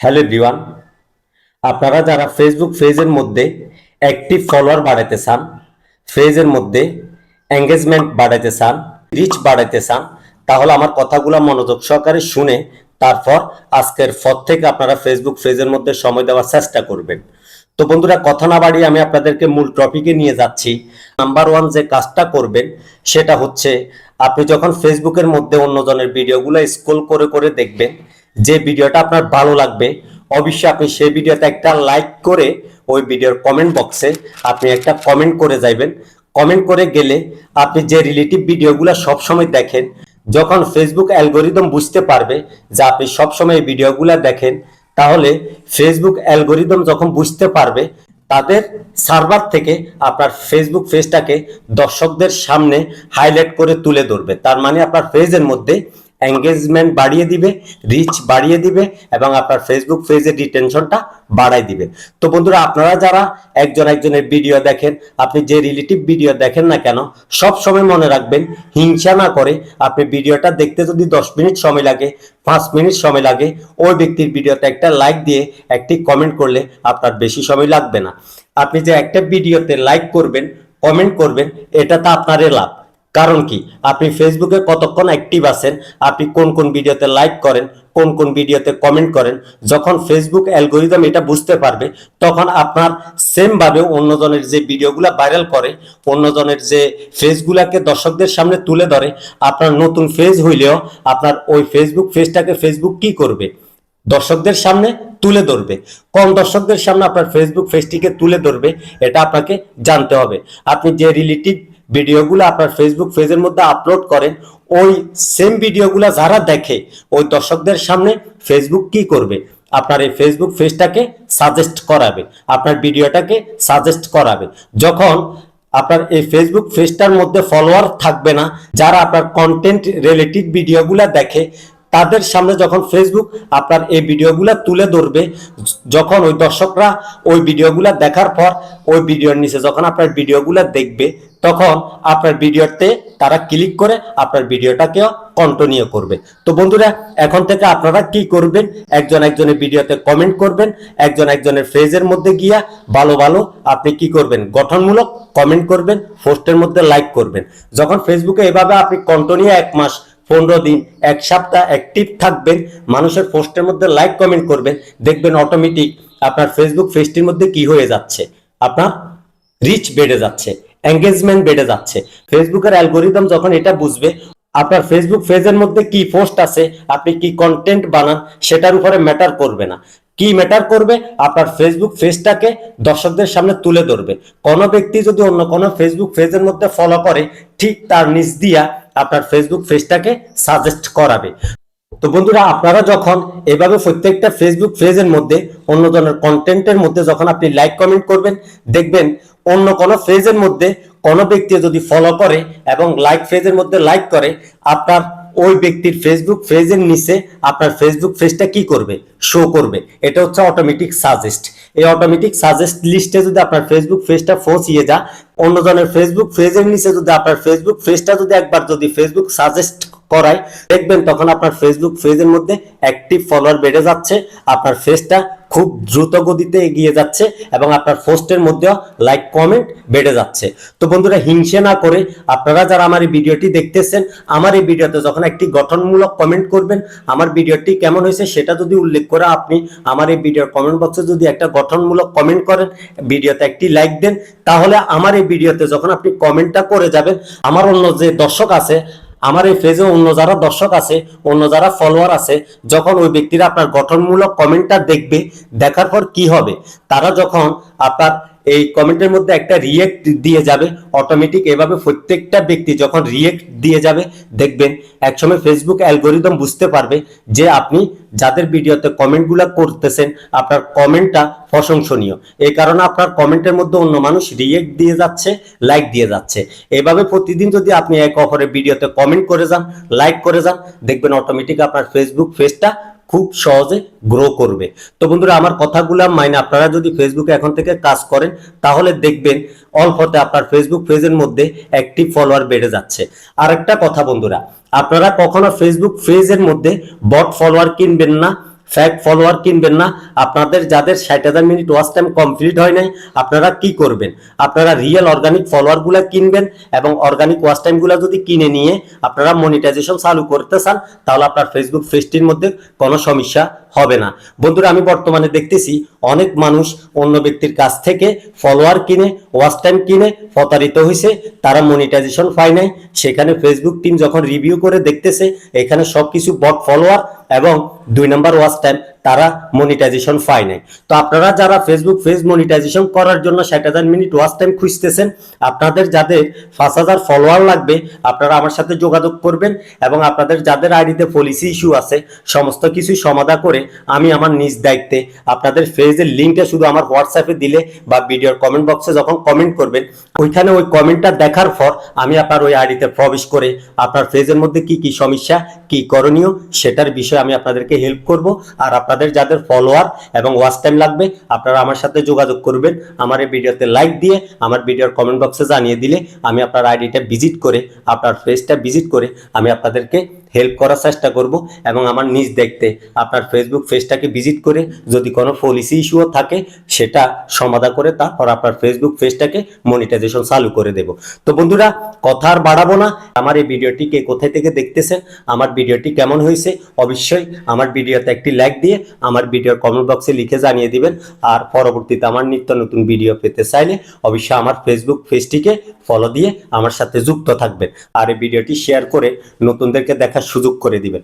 Hello everyone, আপনারা যারা Facebook পেজের মধ্যে অ্যাক্টিভ ফলোয়ার বাড়াতে চান পেজের মধ্যে এঙ্গেজমেন্ট বাড়াতে চান রিচ বাড়াতে চান, তাহলে আমার কথাগুলো মনোযোগ সহকারে শুনে তারপর আজকের পর থেকে আপনারা ফেসবুক পেজের মধ্যে সময় দেওয়ার চেষ্টা করবেন। তো বন্ধুরা, কথা না বাড়িয়ে আমি আপনাদেরকে মূল টপিকে নিয়ে যাচ্ছি। নাম্বার ওয়ান যে কাজটা করবেন, সেটা হচ্ছে আপনি যখন ফেসবুকের মধ্যে অন্যজনের ভিডিওগুলো স্ক্রল করে করে দেখবেন যে ভিডিওটা আপনার ভালো লাগবে, অবশ্যই আপনি সেই ভিডিওতে একটা লাইক করে ওই ভিডিওর কমেন্ট বক্সে আপনি একটা কমেন্ট করে যাইবেন। কমেন্ট করে গেলে আপনি যে রিলেটিভ ভিডিওগুলো সবসময় দেখেন, যখন ফেসবুক অ্যালগোরিদম বুঝতে পারবে যে আপনি সবসময় এই ভিডিওগুলো দেখেন, তাহলে ফেসবুক অ্যালগোরিদম যখন বুঝতে পারবে, তাদের সার্ভার থেকে আপনার ফেসবুক পেজটাকে দর্শকদের সামনে হাইলাইট করে তুলে ধরবে। তার মানে আপনার পেজের মধ্যে এঙ্গেজমেন্ট বাড়িয়ে দিবে রিচ বাড়িয়ে দিবে এবং আপনার ফেসবুক পেজের রিটেনশনটা বাড়াই দিবে। তো বন্ধুরা, আপনারা যারা একজন একজনের ভিডিও দেখেন, আপনি যে রিলেটিভ ভিডিও দেখেন না কেন, সব সময় মনে রাখবেন, হিংসা না করে আপনি ভিডিওটা দেখতে যদি দশ মিনিট সময় লাগে, পাঁচ মিনিট সময় লাগে, ওই ব্যক্তির ভিডিওতে একটা লাইক দিয়ে, একটি কমেন্ট করলে আপনার বেশি সময় লাগবে না। আপনি যে একটা ভিডিওতে লাইক করবেন কমেন্ট করবেন এটা তো আপনারই লাভ। কারণ কি? আপনি ফেসবুকে কতক্ষণ অ্যাক্টিভ আছেন? আপনি কোন কোন ভিডিওতে লাইক করেন? কোন কোন ভিডিওতে কমেন্ট করেন? যখন ফেসবুক অ্যালগোরিদম এটা বুঝতে পারবে, তখন আপনার সেম ভাবে অন্যজনের যে ভিডিওগুলা ভাইরাল করে, অন্যজনের যে ফেসগুলাকে দর্শকদের সামনে তুলে ধরে, আপনার নতুন ফেজ হইলেও আপনার ওই ফেসবুক ফেজটাকে ফেসবুক কি করবে? দর্শকদের সামনে তুলে ধরবে। কম দর্শকদের সামনে আপনার ফেসবুক পেজটিকে তুলে ধরবে, এটা আপনাকে জানতে হবে। আপনি যে রিলেটিভ ভিডিওগুলো আপনার ফেসবুক পেজের মধ্যে আপলোড করেন, ওই সেম ভিডিওগুলো যারা দেখে, ওই দর্শকদের সামনে ফেসবুক কি করবে? আপনার এই ফেসবুক পেজটাকে সাজেস্ট করাবে, আপনার ভিডিওটাকে সাজেস্ট করাবে। যখন আপনার এই ফেসবুক পেজটার মধ্যে ফলোয়ার থাকবে না, যারা আপনার কন্টেন্ট রিলেটিভ ভিডিওগুলো দেখে তাদের সামনে যখন ফেসবুক আপনার এই ভিডিওগুলো তুলে ধরবে, যখন ওই দর্শকরা ওই ভিডিওগুলো দেখার পর, ওই ভিডিওর নিচে যখন আপনার ভিডিওগুলো দেখবে, তখন আপনার ভিডিওতে তারা ক্লিক করে আপনার ভিডিওটাকেও কন্টিনিউ করবে। তো বন্ধুরা, এখন থেকে আপনারা কি করবেন? একজন একজনের ভিডিওতে কমেন্ট করবেন, একজন একজনের ফেজের মধ্যে গিয়া ভালো ভালো আপনি কি করবেন? গঠনমূলক কমেন্ট করবেন পোস্টের মধ্যে লাইক করবেন। যখন ফেসবুকে এভাবে আপনি কন্টিনিউ এক মাস পনেরো দিন, এক সপ্তাহ অ্যাক্টিভ থাকবেন। মানুষের পোস্টের মধ্যে লাইক কমেন্ট করবেন। দেখবেন অটোমেটিক আপনার ফেসবুক পেজটির মধ্যে কি হয়ে যাচ্ছে। আপনার রিচ বেড়ে যাচ্ছে এঙ্গেজমেন্ট বেড়ে যাচ্ছে। ফেসবুকের অ্যালগোরিদম যখন এটা বুঝবে, আপনার ফেসবুক পেজের মধ্যে কি পোস্ট আছে, আপনি কি কন্টেন্ট বানান, সেটার উপরে ম্যাটার করবে না। কি ম্যাটার করবে? আপনার ফেসবুক পেজটাকে দর্শকদের সামনে তুলে ধরবে। কোনো ব্যক্তি যদি অন্য কোনো ফেসবুক পেজের মধ্যে ফলো করে, ঠিক তার নিচ দিয়া আপনার ফেসবুক পেজটাকে সাজেস্ট করাবে। তো বন্ধুরা, আপনারা যখন এভাবে প্রত্যেকটা ফেসবুক পেজের মধ্যে অন্য ধরনের কন্টেন্টের মধ্যে যখন আপনি লাইক কমেন্ট করবেন, দেখবেন অন্য কোনো পেজের মধ্যে কোনো ব্যক্তি যদি ফলো করে এবং লাইক পেজের মধ্যে লাইক করে, আপনার ওই ব্যক্তির ফেসবুক পেজের নিচে আপনার ফেসবুক পেজটা কি করবে? শো করবে। এটা হচ্ছে অটোমেটিক সাজেস্ট এই অটোমেটিক সাজেস্ট লিস্টে যদি আপনার ফেসবুক পেজটা পৌঁছিয়ে যা অন্যজনের ফেসবুক পেজের নিচে যদি আপনার ফেসবুক পেজটা যদি একবার যদি ফেসবুক সাজেস্ট করায়, দেখবেন তখন আপনার ফেসবুক পেজের মধ্যে অ্যাক্টিভ ফলোয়ার বেড়ে যাচ্ছে, আপনার ফেসটা খুব দ্রুত গতিতে এগিয়ে যাচ্ছে এবং আপনার পোস্টের মধ্যেও লাইক, কমেন্ট বেড়ে যাচ্ছে। তো বন্ধুরা, হিংসে না করে আপনারা যারা আমার এই ভিডিওটি দেখতেছেন, আমার এই ভিডিওতে যখন একটি গঠনমূলক কমেন্ট করবেন, আমার ভিডিওটি কেমন হয়েছে সেটা যদি উল্লেখ করে আপনি আমার এই ভিডিওর কমেন্ট বক্সে যদি একটা গঠনমূলক কমেন্ট করেন, ভিডিওতে একটি লাইক দেন, তাহলে আমার এই ভিডিওতে যখন আপনি কমেন্টটা করে যাবেন, আমার অন্য যে দর্শক আছে আমার এই পেজে অন্য যারা দর্শক আছে, অন্য যারা ফলোয়ার আছে, যখন ওই ব্যক্তিরা আপনার গঠনমূলক কমেন্টটা দেখবে, দেখার পর কি হবে? তারা যখন আপনার এই কমেন্টের মধ্যে একটা রিয়েক্ট দিয়ে যাবে অটোমেটিক এভাবে প্রত্যেকটা ব্যক্তি যখন রিয়েক্ট দিয়ে যাবে দেখবেন একসময় ফেসবুক অ্যালগোরিদম বুঝতে পারবে যে আপনি যাদের ভিডিওতে কমেন্টগুলো করতেছেন, আপনার কমেন্টটা প্রশংসনীয়। এই কারণে আপনার কমেন্টের মধ্যে অন্য মানুষ রিয়েক্ট দিয়ে যাচ্ছে লাইক দিয়ে যাচ্ছে। এভাবে প্রতিদিন যদি আপনি এক অপরের ভিডিওতে কমেন্ট করে যান লাইক করে যান, দেখবেন অটোমেটিক আপনার ফেসবুক পেজটা খুব সহজে গ্রো করবে। তো বন্ধুরা, আমার কথাগুলো মাইনে আপনারা যদি ফেসবুকে এখন থেকে কাজ করেন, তাহলে দেখবেন অল্পতে আপনার ফেসবুক পেজের মধ্যে অ্যাক্টিভ ফলোয়ার বেড়ে যাচ্ছে। আর একটা কথা বন্ধুরা, আপনারা কখনো ফেসবুক পেজের মধ্যে বট ফলোয়ার কিনবেন না। ফ্যাক ফলোয়ার কিনবেন না। আপনাদের যাদের ষাট হাজার মিনিট ওয়াচ টাইম কমপ্লিট হয় নাই, আপনারা কি করবেন? আপনারা রিয়েল অর্গানিক ফলোয়ারগুলো কিনবেন এবং অর্গানিক ওয়াচ টাইমগুলো যদি কিনে নিয়ে আপনারা মনিটাইজেশন চালু করতে চান, তাহলে আপনার ফেসবুক পেজটির মধ্যে কোনো সমস্যা হবে না। বন্ধুরা, আমি বর্তমানে দেখতেছি অনেক মানুষ অন্য ব্যক্তির কাছ থেকে ফলোয়ার কিনে ওয়াচ টাইম কিনে, প্রতারিত হয়েছে তারা মনিটাইজেশন পায় নাই। সেখানে ফেসবুক টিম যখন রিভিউ করে দেখতেছে, এখানে সবকিছু বট ফলোয়ার এবং দুই নাম্বার ওয়াচ টাইম তারা মনিটাইজেশন পায় নাই। তো আপনারা যারা ফেসবুক পেজ মনিটাইজেশন করার জন্য ষাট হাজার মিনিট ওয়াচ টাইম খুঁজতেছেন, আপনাদের যাদের পাঁচ হাজার ফলোয়ার লাগবে, আপনারা আমার সাথে যোগাযোগ করবেন এবং আপনাদের যাদের আইডিতে পলিসি ইস্যু আছে, সমস্ত কিছু সমাধান করে আমি আমার নিজ দায়িত্বে আপনাদের পেজের লিঙ্কটা শুধু আমার হোয়াটসঅ্যাপে দিলে বা ভিডিওর কমেন্ট বক্সে যখন কমেন্ট করবেন, ওইখানে ওই কমেন্টটা দেখার পর আমি আপনার ওই আইডিতে প্রবেশ করে আপনার পেজের মধ্যে কি কি সমস্যা, কি করণীয়, সেটার বিষয়ে আমি আপনাদেরকে হেল্প করব। আর আপনাদের যাদের যাদের ফলোয়ার এবং ওয়াচ টাইম লাগবে, আপনারা আমার সাথে যোগাযোগ করবেন। আমার এই ভিডিওতে লাইক দিয়ে আমার ভিডিওর কমেন্ট বক্সে জানিয়ে দিলে আমি আপনার আইডিটা ভিজিট করে, আপনার ফেসটা ভিজিট করে আমি আপনাদেরকে হেল্প করার চেষ্টা করব এবং আমার নিজ দেখতে আপনার ফেসবুক পেজটাকে ভিজিট করে যদি কোনো পলিসি ইস্যুও থাকে, সেটা সমাধান করে তারপর আপনার ফেসবুক পেজটাকে মনিটাইজেশন চালু করে দেব। তো বন্ধুরা, কথা আর বাড়াবো না। আমার এই ভিডিওটি কে কোথায় থেকে দেখতেছেন, আমার ভিডিওটি কেমন হয়েছে, অবশ্যই আমার ভিডিওতে একটি লাইক দিয়ে আমার ভিডিওর কমেন্ট বক্সে লিখে জানিয়ে দিবেন। আর পরবর্তীতে আমার নিত্য নতুন ভিডিও পেতে চাইলে অবশ্যই আমার ফেসবুক পেজটিকে ফলো দিয়ে আমার সাথে যুক্ত থাকবেন আর এই ভিডিওটি শেয়ার করে নতুনদেরকে দেখার সুযোগ করে দিবেন।